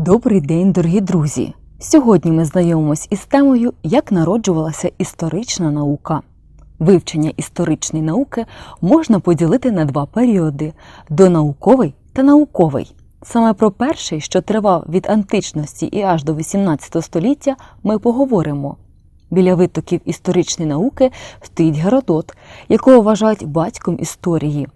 Добрий день, дорогі друзі! Сьогодні ми знайомимось із темою, як народжувалася історична наука. Вивчення історичної науки можна поділити на два періоди: донауковий та науковий. Саме про перший, що тривав від античності і аж до XVIII століття, ми поговоримо. Біля витоків історичної науки стоїть Геродот, якого вважають батьком історії.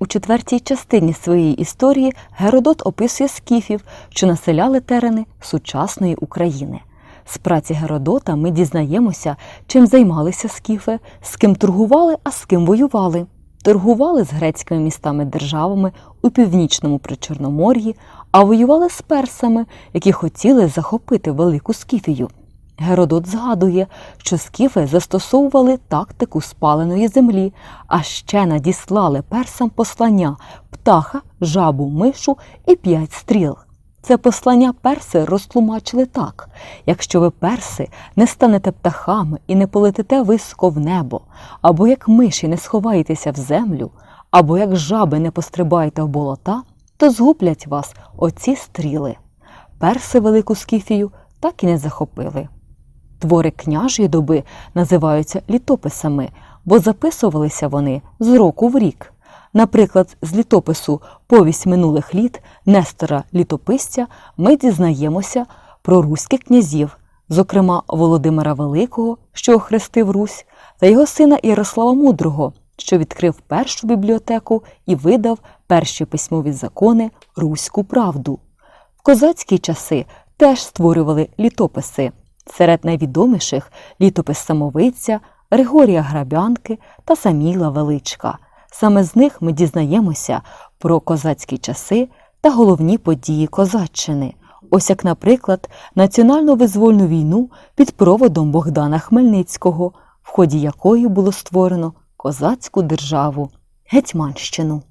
У четвертій частині своєї історії Геродот описує скіфів, що населяли терени сучасної України. З праці Геродота ми дізнаємося, чим займалися скіфи, з ким торгували, а з ким воювали. Торгували з грецькими містами-державами у північному Причорномор'ї, а воювали з персами, які хотіли захопити велику скіфію. Геродот згадує, що скіфи застосовували тактику спаленої землі, а ще надіслали персам послання птаха, жабу, мишу і п'ять стріл. Це послання перси розтлумачили так: якщо ви перси не станете птахами і не полетите високо в небо, або як миші не сховаєтеся в землю, або як жаби не пострибаєте в болота, то згублять вас оці стріли. Перси велику скіфію так і не захопили. Твори княжої доби називаються літописами, бо записувалися вони з року в рік. Наприклад, з літопису Повість минулих літ Нестора Літописця ми дізнаємося про руських князів, зокрема Володимира Великого, що охрестив Русь, та його сина Ярослава Мудрого, що відкрив першу бібліотеку і видав перші письмові закони Руську правду. В козацькі часи теж створювали літописи. Серед найвідоміших літопис самовиця, Григорія Грабянки та Саміла Величка. Саме з них ми дізнаємося про козацькі часи та головні події козаччини. Ось як, наприклад, національну визвольну війну під проводом Богдана Хмельницького, в ході якої було створено козацьку державу Гетьманщину.